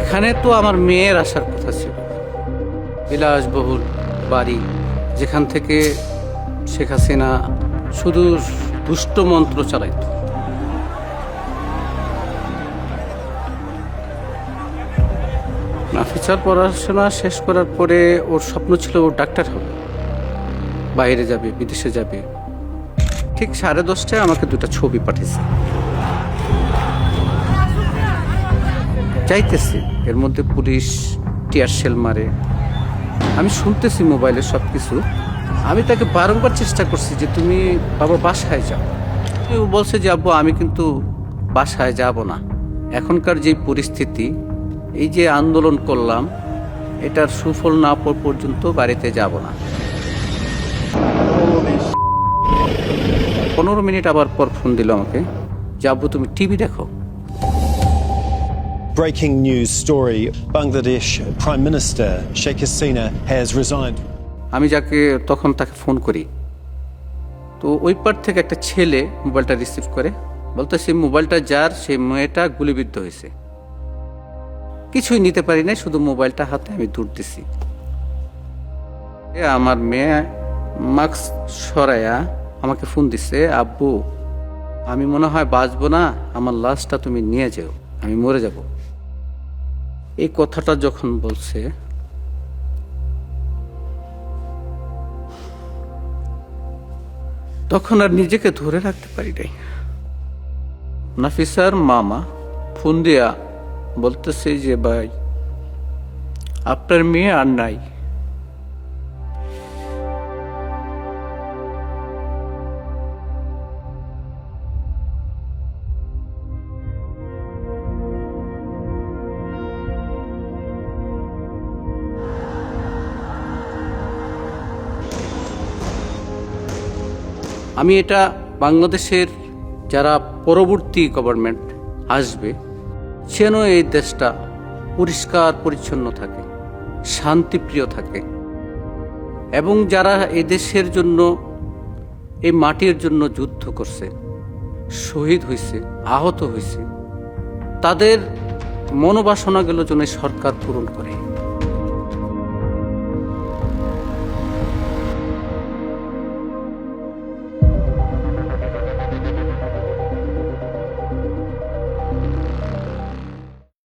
এখানে তো আমার মেয়ের আসার কথা ছিল। বিলাসবহুল বাড়ি, যেখান থেকে শেখ হাসিনা শুধু দুষ্ট মন্ত্র চালাইত। নাফিসার পড়াশোনা শেষ করার পরে ওর স্বপ্ন ছিল ও ডাক্তার হবে। বাইরে যাবে, বিদেশে যাবে। ঠিক সাড়ে দশটায় আমাকে দুটো ছবি পাঠিয়েছে। চাইতেছি, এর মধ্যে পুলিশ, টিয়ার সেল মারে। আমি শুনতেছি মোবাইলে সব কিছু আমি তাকে বারংবার চেষ্টা করছি যে তুমি বাবা বাসায় যাও। ও বলছে যে, আব্বু, আমি কিন্তু বাসায় যাব না। এখনকার যে পরিস্থিতি, এই যে আন্দোলন করলাম, এটার সুফল না পাওয়া পর্যন্ত বাড়িতে যাব না। পনেরো মিনিট আবার পর ফোন দিল আমাকে যে, আব্বু, তুমি টিভি দেখো। Breaking news story, Bangladesh Prime Minister Sheikh Hasina has resigned. আমি যাকে তখন তাকে ফোন করি। তো ওই পার থেকে একটা ছেলে মোবাইলটা রিসিভ করে। বলতে সেই মোবাইলটা যার, সেই মেয়েটা গুলিবিদ্ধ হয়েছে। কিছুই নিতে পারি না শুধু মোবাইলটা হাতে আমি এ আমার মেয়ে মাস্ক সরাইয়া আমাকে ফোন দিছে, আব্বু, আমি মনে হয় বাঁচবো না, আমার লাশটা তুমি নিয়ে যাও, আমি মরে যাব। এই কথাটা যখন বলছে, তখন আর নিজেকে ধরে রাখতে পারি নাই। নাফিসার মামা ফোন দিয়া বলতেছে যে, ভাই, আপনার মেয়ে আর নাই। আমি এটা বাংলাদেশের যারা পরবর্তী গভর্নমেন্ট আসবে, যেন এই দেশটা পরিষ্কার, পরিচ্ছন্ন থাকে, শান্তিপ্রিয় থাকে। এবং যারা এই দেশের জন্য, এই মাটির জন্য যুদ্ধ করছে, শহীদ হয়েছে আহত হয়েছে তাদের মনোবাসনাগুলো যেন সরকার পূরণ করে।